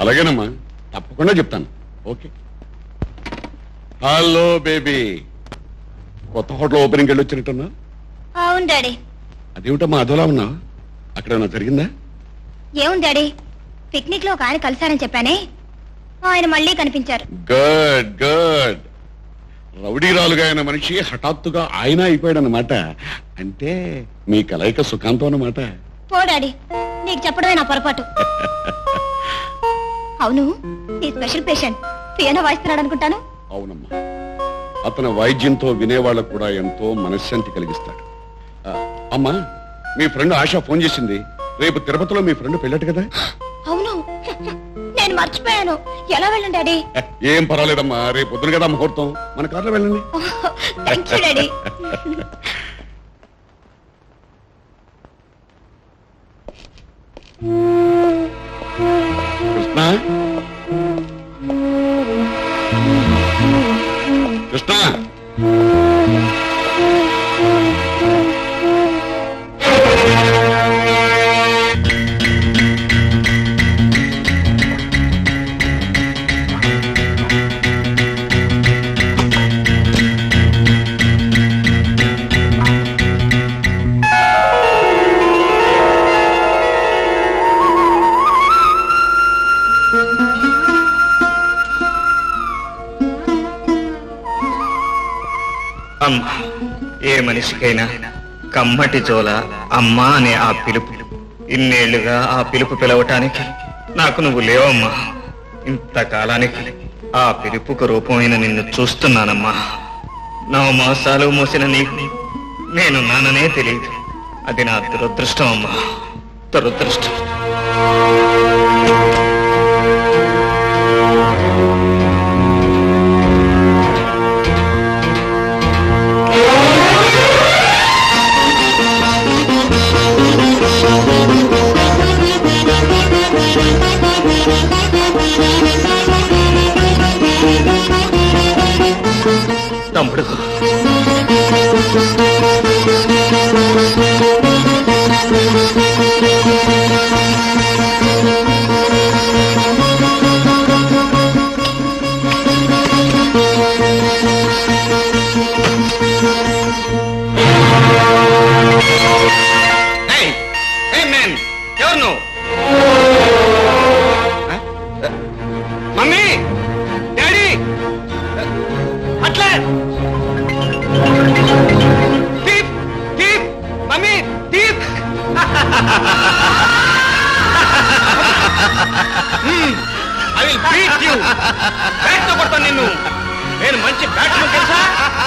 అలాగేనమ్మా తప్పకుండా చెప్తాను. ఓకే. Hello baby. కొత్త హోటల్ ఓపెనింగ్ వెళ్ళి వచ్చినట్టున్నా? అవును డాడీ. అదేమిటమ్మా అదోలా ఉన్నావు అక్కడ ఏమైనా జరిగిందా? ఏముంది డాడీ? పిక్నిక్లో ఒక ఆయన కలిశారని చెప్పానే? ఆయన మళ్ళీ కనిపించారు. Good good. రౌడీరాలుగా అయిన మనిషి హఠాత్తుగా ఆయన అయిపోయాడనమాట అంటే మీ కలయిక సుఖాంతం అన్నమాట. పో డాడీ. నీకు చెప్పడమే నా పొరపాటు. అవును నీ స్పెషల్ పేషెంట్ పియానో వాయిస్తున్నాడు అనుకుంటాను. అవునమ్మా. అతని వైద్యంతో వినేవాళ్ళకు కూడా ఎంతో మనశ్శాంతి కలిగిస్తాడు. ఆ, అమ్మా మీ ఫ్రెండ్ ఆశ ఫోన్ చేసింది. రేపు తిరుపతిలో మీ ఫ్రెండ్ పెళ్ళట కదా? అవును. నేను మర్చిపోయాను. ఎలా వెళ్ళండి డాడీ? ఏం పర్వాలేదమ్మా. రేపు పొద్దున కదా ముహూర్తం. మన కార్లో వెళ్ళండి. Thank you daddy. కృష్ణ మనిషికైనా కమ్మటి చోల అమ్మా అనే ఆ పిలుపు. ఇన్నేళ్ళుగా ఆ పిలుపు పిలవటానికి నాకు నువ్వు లేవమ్మా. ఇంతకాలానికి ఆ పిలుపుకు రూపమైన నిన్ను చూస్తున్నానమ్మా. నవ మాసాలు మోసిన నీకు నేను నాననే తెలియదు. అది నా దురదృష్టం అమ్మా. దురదృష్టం. తమ్ముడు ఏయ్, ఐ విల్ బీట్ యు బ్యాట్తో కొడతాను నిన్ను. నేను మంచి బ్యాట్స్మెన్ తెలుసా?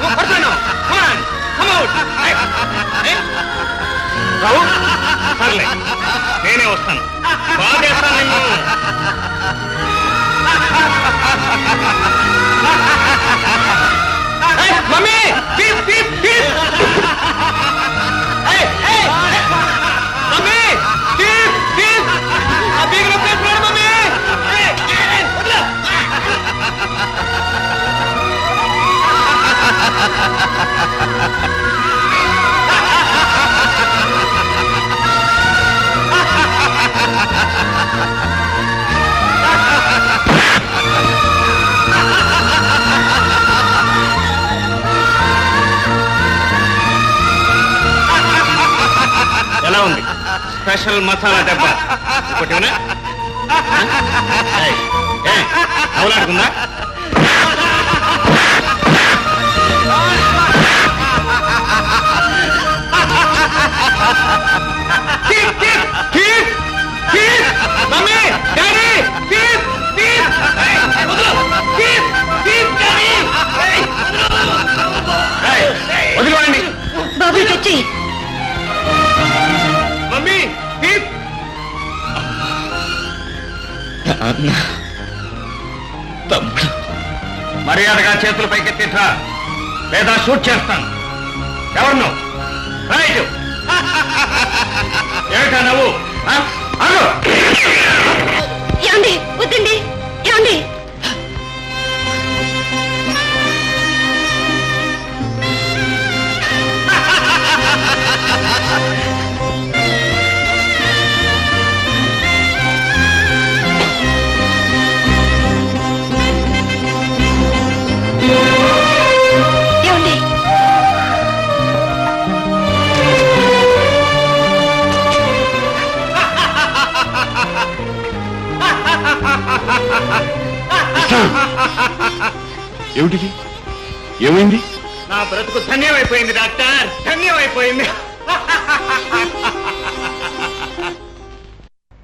నువ్వు కొడతాను కమాన్ కమ్ అవుట్ రావు సర్లే. నేనే వస్తాను. నిన్ను. మమ్మీ. స్పెషల్ మసాలా దెబ్బ. ఒకటినా అవలాడుకుందా మర్యాదగా చేతులు పైకెత్తిట్రా లేదా షూట్ చేస్తాను. ఎవరు నువ్వు? రైట్ ఏమిటా నువ్వు వద్దండి. ఏమిటిది? ఏమైంది? నా బ్రతుకు ధన్యమైపోయింది డాక్టర్. ధన్యమైపోయింది.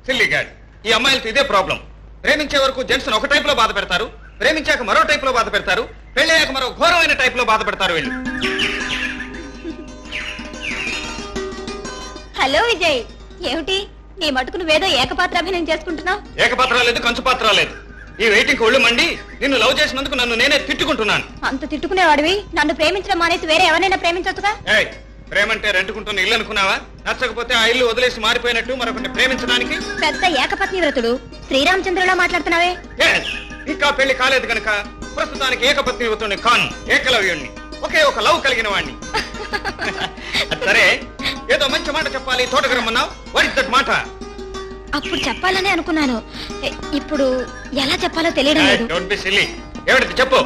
సిల్లీ గాడ్ ఈ అమ్మాయిలతో ఇదే ప్రాబ్లం. ప్రేమించే వరకు జెంట్స్ ఒక టైప్లో బాధ పెడతారు ప్రేమించాక మరో టైప్లో బాధ పెడతారు పెళ్ళయ్యాక మరో ఘోరమైన టైప్లో బాధ పెడతారు వీళ్ళు. హలో విజయ్ ఏమిటి? నీ మటుకు నువ్వేదో ఏకపాత్రాభినయం చేసుకుంటున్నావు? ఏకపాత్ర లేదు కంచు పాత్ర లేదు. ఈ వెయిటింగ్ ఒళ్ళు మండి నిన్ను లవ్ చేసినందుకు నన్ను నేనే తిట్టుకుంటున్నాను. అంత తిట్టుకునేవాడివి? నన్ను ప్రేమించడం మానేసి వేరే ఎవరైనా ప్రేమించొచ్చుగా? ఏయ్ ప్రేమంటే రెంటుకుంటున్న ఇల్లు అనుకున్నావా? నచ్చకపోతే ఆ ఇల్లు వదిలేసి మారిపోయినట్టు మరొకరిని ప్రేమించడానికి? పెద్ద ఏకపత్ని వ్రతుడు. శ్రీరామచంద్రులా మాట్లాడుతున్నావే? ఇంకా పెళ్ళి కాలేదు గనక ప్రస్తుతానికి ఏకపత్ని యువతుని కాను ఏకలవ్యుణ్ణి. ఒకే ఒక లవ్ కలిగిన వాణ్ణి. సరే ఏదో మంచి మాట చెప్పాలి తోటకు రమ్మన్నావు? వాట్ ఇస్ దట్ మాట. అప్పుడు చెప్పాలనే అనుకున్నాను. ఇప్పుడు ఎలా చెప్పాలో తెలియడం లేదు. చెప్పు.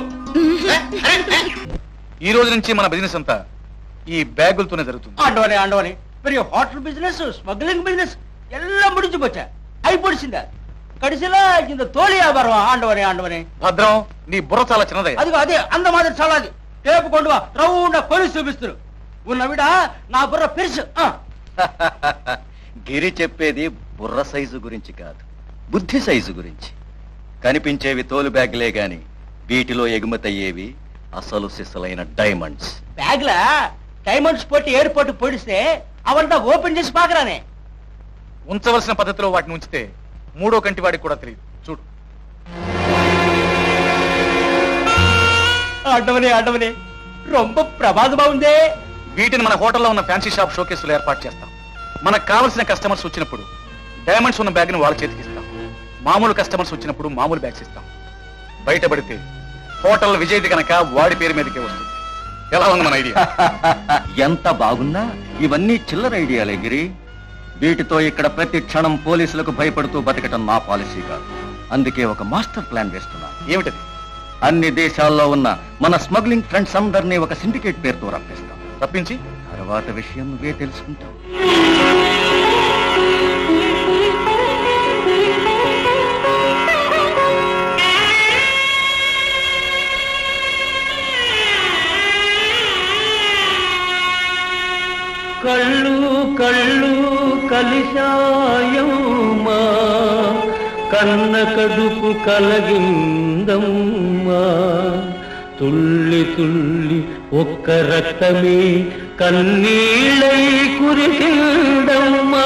ఈ రోజు నుంచి మన బిజినెస్ అంతా ఈ బ్యాగులతోనే జరుగుతుంది. ಜರುಗುತ್ತದೆ అండోని మరి హోటల్ బిజినెస్ స్మగ్లింగ్ బిజినెస్ ఎల్లా ముడిచి పోచా అయిపోడిసిందా? కడిసిలా కింద తోలి వ్యాపారం ఆండవని ఆండవని భద్రం నీ బుర్ర చాలా చిన్నదే. అది అదే అంద మాదిరి చాలా అది. టేపు కొండువా రౌండ్ కొలిసి చూపిస్తారు ఉన్నవిడ నా బుర్ర పెరుసు గిరి చెప్పేది బుర్ర సైజు గురించి కాదు. బుద్ధి సైజు గురించి. కనిపించేవి తోలు బ్యాగులే గాని వీటిలో ఎగుమతయ్యేవి అసలు సిసలైన డైమండ్స్. బ్యాగ్ ల డైమండ్స్ పోటీ ఎయిర్పోర్ట్ పొడిస్తే అవంతా ఓపెన్ చేసి పాకరానే. ఉంచవలసిన పద్ధతిలో వాటిని ఉంచితే మూడో కంటి వాడికి కూడా తెలియదు. చూడు. ఆడవనే ఆడవనే రొంబ ప్రమాదమా ఉందే వీటిని మన హోటల్లో ఉన్న ఫ్యాన్సీ షాప్ షోకేసులు ఏర్పాటు చేస్తాం. మనకు కావలసిన కస్టమర్స్ వచ్చినప్పుడు డైమండ్స్ ఉన్న బ్యాగ్ని వాళ్ళ చేతికి ఇస్తాం. మామూలు కస్టమర్స్ వచ్చినప్పుడు మామూలు బ్యాగ్స్ ఇస్తాం. బయటపడితే హోటల్ విజయ్ది కనుక వాడి పేరు మీదకే వస్తుంది. ఎలా ఉంది మన ఐడియా? ఎంత బాగున్నా ఇవన్నీ చిల్లర ఐడియాలే గిరి. వీటితో ఇక్కడ ప్రతి క్షణం పోలీసులకు భయపడుతూ బతకటం నా పాలసీ కాదు. అందుకే ఒక మాస్టర్ ప్లాన్ వేస్తున్నాను ఏమిటది? అన్ని దేశాల్లో ఉన్న మన స్మగ్లింగ్ ఫ్రెండ్స్ అందరినీ ఒక సిండికేట్ పేరుతో రప్పిస్తాం. తప్పించి తర్వాత విషయం నువ్వే తెలుసుకుంటావు. కళ్ళు కళ్ళు కలిశాయమ్మా కన్న కడుపు కలగిందమ్మా తుళ్ళి తుళ్ళి ఒక్క రక్తమే కన్నీళ్ళై కురిసిందమ్మా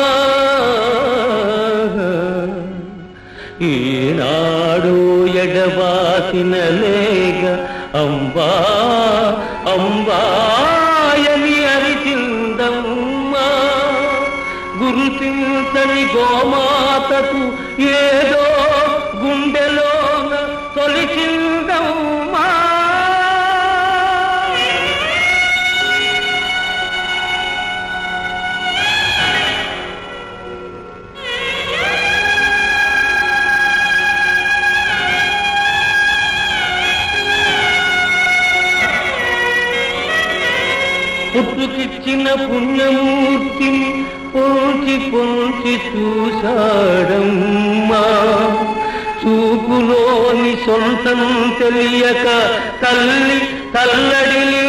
ఈనాడు ఎడబాసిన లేగ అంబా అంబాయని గురుతించని గోమాతకు ఏదో గుండెలోన తొలిచిందమ్మా. పుట్టుకిచ్చిన పుణ్యమూర్తిని పొంచి పొంచి చూశాడమ్మా. చూపులోని సొంతం తెలియక తల్లి తల్లడిల్దమ్మా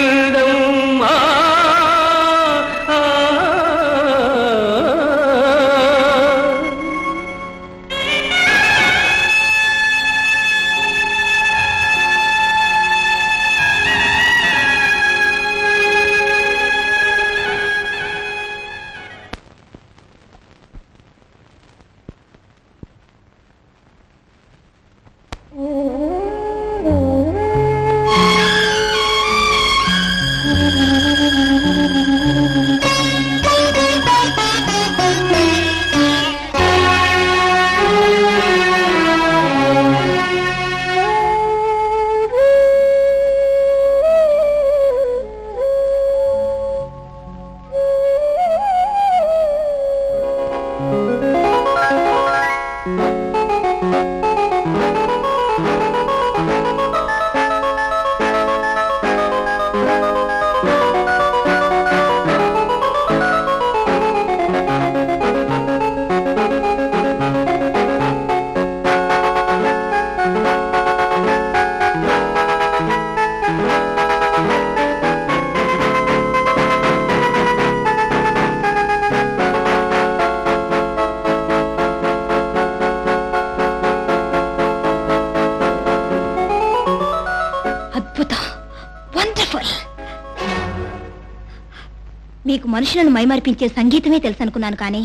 మీకు మనుషులను మైమర్పించే సంగీతమే తెలుసు అనుకున్నాను కానీ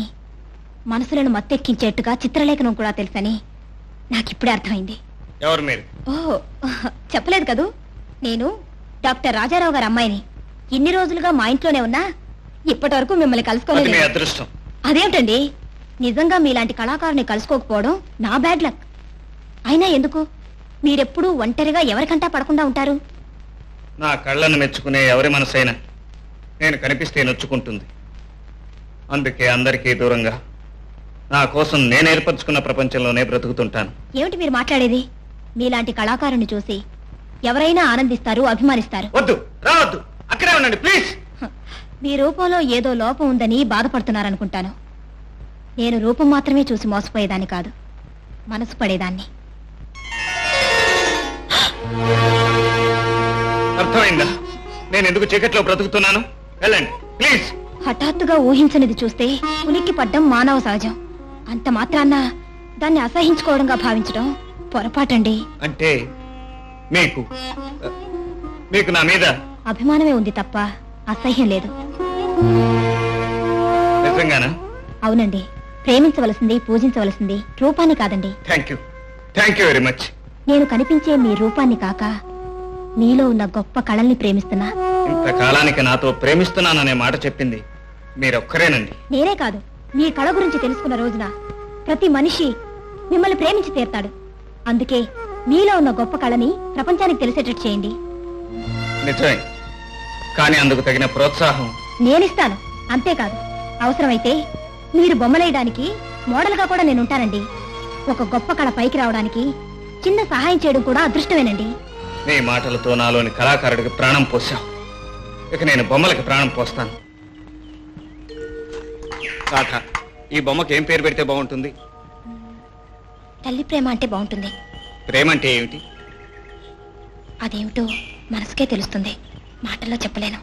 మనసులను మత్తెక్కించేట్టుగా చిత్రలేఖనం కూడా తెలుసని నాకిప్పుడే అర్థమైంది. ఎవరు మీరు? ఓ చెప్పలేదు కదూ. నేను డాక్టర్ రాజారావు గారి అమ్మాయిని. ఇన్ని రోజులుగా మా ఇంట్లోనే ఉన్నా ఇప్పటి వరకు మిమ్మల్ని అది మీ కలుసుకోలేదు అదృష్టం. అదేమిటండి? నిజంగా మీలాంటి కళాకారుని కలుసుకోకపోవడం నా బ్యాడ్ లక్. అయినా ఎందుకు? మీరెప్పుడూ ఒంటరిగా ఎవరికంటా పడకుండా ఉంటారు? నా కళ్ళను మెచ్చుకునే ఎవరి మనసైనా? నేను కనిపిస్తే నొచ్చుకుంటుంది. అందుకే అందరికీ దూరంగా నా కోసం నేను ఏర్పరచుకున్న ప్రపంచంలోనే బ్రతుకుతుంటాను. ఏమిటి మీరు మాట్లాడేది? మీలాంటి కళాకారుని చూసి ఎవరైనా ఆనందిస్తారు అభిమానిస్తారు. వద్దు రావద్దు అక్కడే ఉండండి ప్లీజ్. మీ రూపంలో ఏదో లోపం ఉందని బాధపడుతున్నారనుకుంటాను. నేను రూపం మాత్రమే చూసి మోసపోయేదాన్ని కాదు మనసు పడేదాన్ని. అర్థమైందా? నేను ఎందుకు చీకట్లో బ్రతుకుతున్నాను? వెళ్ళండి. ప్లీజ్. హఠాత్తుగా ఊహించనిది చూస్తే ఉలిక్కి పడ్డం మానవ సహజం. అంత మాత్రాన్న దాన్ని అసహించుకోవడంగా భావించడం పొరపాటండి. అంటే మీకు మీకు నా మీద అభిమానమే ఉంది తప్ప అసహ్యం లేదు. నిజంగానా? అవునండి. ప్రేమించవలసింది పూజించవలసింది రూపాన్ని కాదండి. Thank you. Thank you very much. నేను కనిపించే మీ రూపాన్ని కాక మీలో ఉన్న గొప్ప కళల్ని ప్రేమిస్తున్నా. ఇంతకాలానికి నాతో ప్రేమిస్తున్నాననే మాట చెప్పింది మీరొక్కరేనండి. నేనే కాదు మీ కళ గురించి తెలుసుకున్న రోజున ప్రతి మనిషి మిమ్మల్ని ప్రేమించి తీరుతాడు. అందుకే మీలో ఉన్న గొప్ప కళని ప్రపంచానికి తెలిసేటట్టు చేయండి. నిజమే. కానీ అందుకు తగిన ప్రోత్సాహం? నేనిస్తాను అంతేకాదు అవసరమైతే మీరు బొమ్మలేయడానికి మోడల్గా కూడా నేను ఉంటానండి ఒక గొప్ప కళ పైకి రావడానికి చిన్న సహాయం చేయడం కూడా అదృష్టమేనండి. నీ మాటలతో నాలోని కళాకారుడికి ప్రాణం పోసావు ఇక నేను బొమ్మలకి ప్రాణం పోస్తాను. రాధ ఈ బొమ్మకి ఏం పేరు పెడితే బాగుంటుంది? తల్లి ప్రేమ అంటే బాగుంటుంది. ప్రేమ అంటే ఏమిటి? అదేమిటో మనసుకే తెలుస్తుంది. మాటల్లో చెప్పలేను.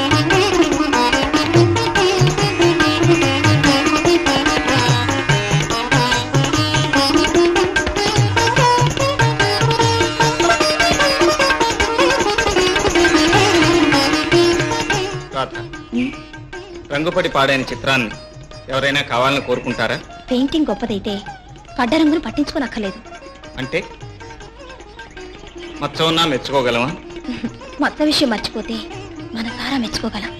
రంగుపడి పాడైన చిత్రాన్ని ఎవరైనా కావాలని కోరుకుంటారా? పెయింటింగ్ గొప్పదైతే పడ్డ రంగును పట్టించుకోనక్కర్లేదు. అంటే? మచ్చ ఉన్నా మెచ్చుకోగలమా? మత్త విషయం మర్చిపోతే మనసారా మెచ్చుకోగలం.